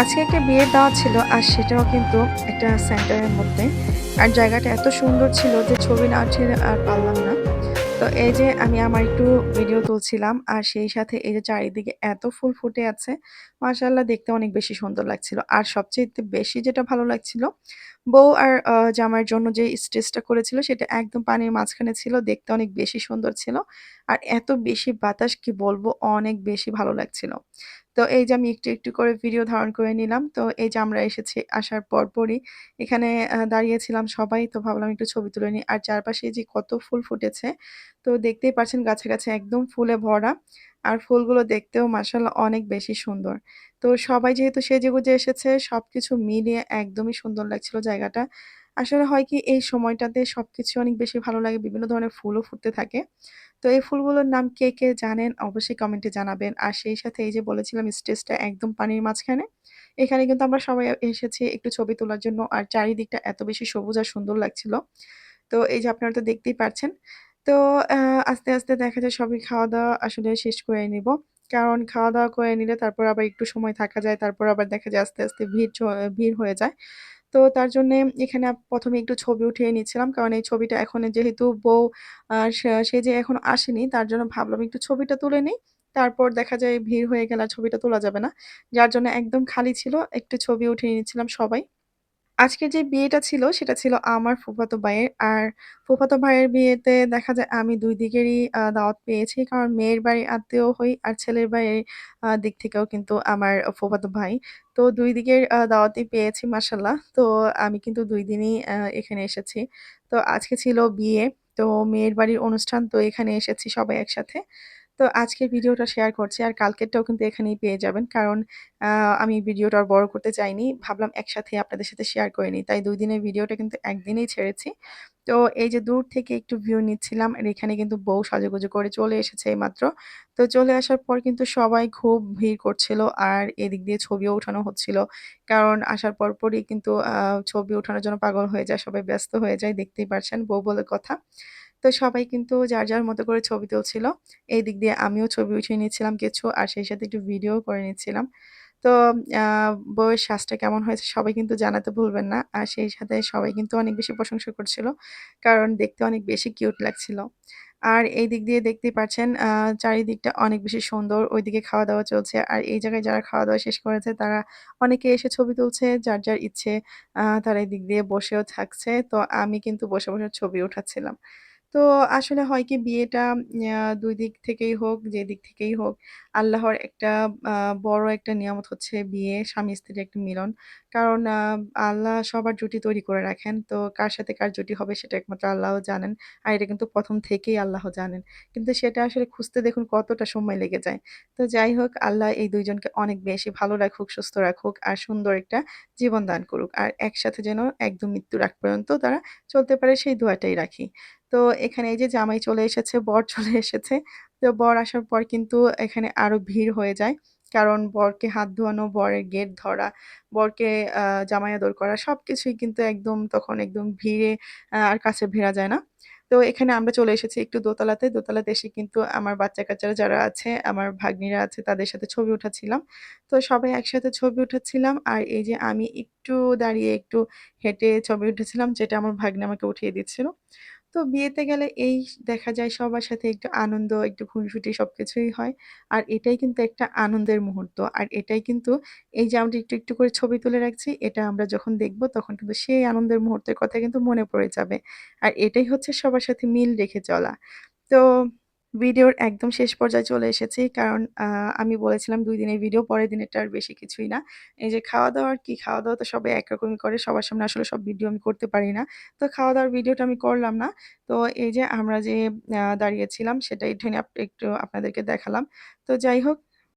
আজকে একটা বিয়ের দাওয়াত ছিল আর সেটাও কিন্তু একটা সেন্টারের মধ্যে। আর জায়গাটা এত সুন্দর ছিল যে ছবি না উঠিয়ে আর পারলাম না। তো এই যে আমি আমার একটু ভিডিও তুলছিলাম আর সেই সাথে এই যে চারিদিকে এত ফুল ফুটে আছে, মাশাআল্লাহ দেখতে অনেক বেশি সুন্দর লাগছিল। আর সবচেয়ে বেশি যেটা ভালো লাগছিল, বউ আর আ জামাইয়ের জন্য যে স্টেজটা করেছিল সেটা একদম পানির মাঝখানে ছিল। দেখতে অনেক বেশি সুন্দর ছিল। আর এত বেশি বাতাস কি বলব অনেক বেশি ভালো লাগছিল। তো এই যে আমি একটু, একটু করে ভিডিও ধারণ করে নিলাম। তো এই যে আমরা এসেছি আসার পরপরই এখানে দাঁড়িয়েছিলাম সবাই। তো ভাবলাম একটু ছবি তুলে নিই। আর চারপাশে যে কত ফুল ফুটেছে। তো দেখতেই পাচ্ছেন গাছে, গাছে একদম ফুলে ভরা। আর ফুলগুলো দেখতেও মাশাআল্লাহ অনেক বেশি সুন্দর। তো সবাই যেহেতু সেজেগুজে এসেছে সব কিছু মিলিয়ে একদমই সুন্দর লাগছিল জায়গাটা। আসলে হয় কি এই সময়টাতে সবকিছু অনেক বেশি ভালো লাগে। বিভিন্ন ধরনের ফুলও ফুটতে থাকে। তো এই ফুলগুলোর নাম কে, কে জানেন অবশ্যই কমেন্টে জানাবেন। আর সেই সাথে এই যে বলেছিলাম স্টেজটা একদম পানির মাঝখানে। এখানে কিন্তু আমরা সবাই এসেছি একটু ছবি তোলার জন্য। আর চারিদিকটা এত বেশি সবুজ আর সুন্দর লাগছিল। তো এই যে আপনারা তো দেখতেই পাচ্ছেন। তো আস্তে, আস্তে দেখা যায় সবই খাওয়া-দাওয়া আসলে শেষ করে নিব। কারণ খাওয়া-দাওয়া করে নিলে তারপর আবার একটু সময় থাকা যায়। তারপর আবার দেখা যায় আস্তে, আস্তে ভিড় ভিড় হয়ে যায়। তো তার জন্যে এখানে প্রথমে একটু ছবি উঠিয়ে নিচ্ছিলাম। কারণ এই ছবিটা এখন যেহেতু বউ সে যে এখন আসেনি, তার জন্য ভাবলাম একটু ছবিটা তুলে নিই তারপর দেখা যায় ভিড় হয়ে গেল ছবিটা তোলা যাবে না। যার জন্য একদম খালি ছিল। একটু ছবি উঠিয়ে নিচ্ছিলাম সবাই। আজকে যে বিয়েটা ছিল, সেটা ছিল আমার ফুফাতো ভাইয়ের। আর ফুফাতো ভাইয়ের বিয়েতে দেখা যায় আমি দুই দিকেরই দাওয়াত পেয়েছি। কারণ মেয়ের বাড়ির আত্মীয় হই আর ছেলের বাড়ির দিক থেকেও কিন্তু আমার ফুফাতো ভাই। তো দুই দিকের দাওয়াতই পেয়েছি, মাশাআল্লাহ। তো আমি কিন্তু দুই দিনই এখানে এসেছি। তো আজকে ছিল বিয়ে। তো মেয়ের বাড়ির অনুষ্ঠান, তো এখানে এসেছি সবাই একসাথে। তো আজকের ভিডিওটা শেয়ার করছি। আর কালকেরটাও কিন্তু এখানেই পেয়ে যাবেন। কারণ আমি ভিডিওটা আর বড় করতে চাইনি। ভাবলাম একসাথে আপনাদের সাথে শেয়ার করে নিই। তাই দুই দিনের ভিডিওটা কিন্তু একদিনেই ছেড়েছি। তো এই যে দূর থেকে একটু ভিউ নিচ্ছিলাম। আর এখানে কিন্তু বউ সাজুগুজু করে চলে এসেছে এইমাত্র। তো চলে আসার পর কিন্তু সবাই খুব ভিড় করছিল। আর এদিক দিয়ে ছবিও উঠানো হচ্ছিল। কারণ আসার পরপরই কিন্তু ছবি ওঠানোর জন্য পাগল হয়ে যায়। সবাই ব্যস্ত হয়ে যায়। দেখতেই পারছেন বউ বলে কথা। তো সবাই কিন্তু যার, যার মতো করে ছবি তুলছিল। এই দিক দিয়ে আমিও ছবি উঠিয়ে নিচ্ছিলাম কিছু। আর সেই সাথে একটু ভিডিও করে নিচ্ছিলাম। তো বউয়ের সাজটা কেমন হয়েছে সবাই কিন্তু জানাতে ভুলবেন না। আর সেই সাথে সবাই কিন্তু অনেক বেশি প্রশংসা করছিল। কারণ দেখতে অনেক বেশি কিউট লাগছিল। আর এই দিক দিয়ে দেখতেই পাচ্ছেন চারিদিকটা অনেক বেশি সুন্দর। ওইদিকে খাওয়া-দাওয়া চলছে। আর এই জায়গায় যারা খাওয়া-দাওয়া শেষ করেছে তারা অনেকে এসে ছবি তুলছে। যার, যার ইচ্ছে তারা এদিক দিয়ে বসেও থাকছে। তো আমি কিন্তু বসে, বসে ছবি উঠাচ্ছিলাম। তো আসলে হয় কি বিয়েটা ২ দিক থেকেই হোক, যে দিক থেকেই হোক, আল্লাহর একটা বড় একটা নিয়ামত হচ্ছে বিয়ে, স্বামী-স্ত্রীর একটা মিলন। কারণ আল্লাহ সবার জুটি তৈরি করে রাখেন। তো কার সাথে কার জুটি হবে সেটা একমাত্র আল্লাহ জানেন। আর এটা কিন্তু ১ম থেকেই আল্লাহ জানেন। কিন্তু সেটা আসলে খুঁজতে দেখুন কতটা সময় লেগে যায়। তো যাই হোক আল্লাহ এই ২ জনকে অনেক বেশি ভালো রাখুক, সুস্থ রাখুক আর সুন্দর একটা জীবন দান করুক। আর একসাথে যেন একদম মৃত্যুর আগ পর্যন্ত তারা চলতে পারে সেই দোয়াটাই রাখি। তো এখানে এই যে জামাই চলে এসেছে, বর চলে এসেছে। তো বর আসার পর কিন্তু এখানে আরও ভিড় হয়ে যায়। কারণ বরকে হাত ধোয়ানো, বরের গেট ধরা, বরকে জামাই আদর করা সবকিছুই কিন্তু একদম তখন একদম ভিড়ে আর কাছে ভিড়া যায় না। তো এখানে আমরা চলে এসেছি একটু দোতলাতে। দোতলাতে এসে কিন্তু আমার বাচ্চা-কাচ্চারা যারা আছে, আমার ভাগ্নিরা আছে তাদের সাথে ছবি উঠাচ্ছিলাম। তো সবাই একসাথে ছবি উঠাচ্ছিলাম। আর এই যে আমি একটু দাঁড়িয়ে একটু হেঁটে ছবি উঠেছিলাম যেটা আমার ভাগ্নি আমাকে উঠিয়ে দিচ্ছিল। তো বিয়েতে গেলে এই দেখা যায় সবার সাথে একটু আনন্দ, একটু খুনসুটি সবকিছুই হয়। আর এটাই কিন্তু একটা আনন্দের মুহূর্ত। আর এটাই কিন্তু এই যে আমরা একটু, একটু করে ছবি তুলে রাখছি, এটা আমরা যখন দেখব তখন কিন্তু সেই আনন্দের মুহূর্তের কথা কিন্তু মনে পড়ে যাবে। আর এটাই হচ্ছে সবার সাথে মিল রেখে চলা। তো ভিডিওর একদম শেষ পর্যায়ে চলে এসেছি। কারণ আমি বলেছিলাম দুই দিনের ভিডিও, পরের দিনেরটা আর বেশি কিছুই না। এই যে খাওয়া-দাওয়ার কি, খাওয়া-দাওয়া তো সবাই একরকমই করে। সবার সামনে আসলে সব ভিডিও আমি করতে পারি না। তো খাওয়া-দাওয়ার ভিডিওটা আমি করলাম না। তো এই যে আমরা যে দাঁড়িয়েছিলাম সেটাই এখানে একটু আপনাদেরকে দেখালাম। তো যাই হোক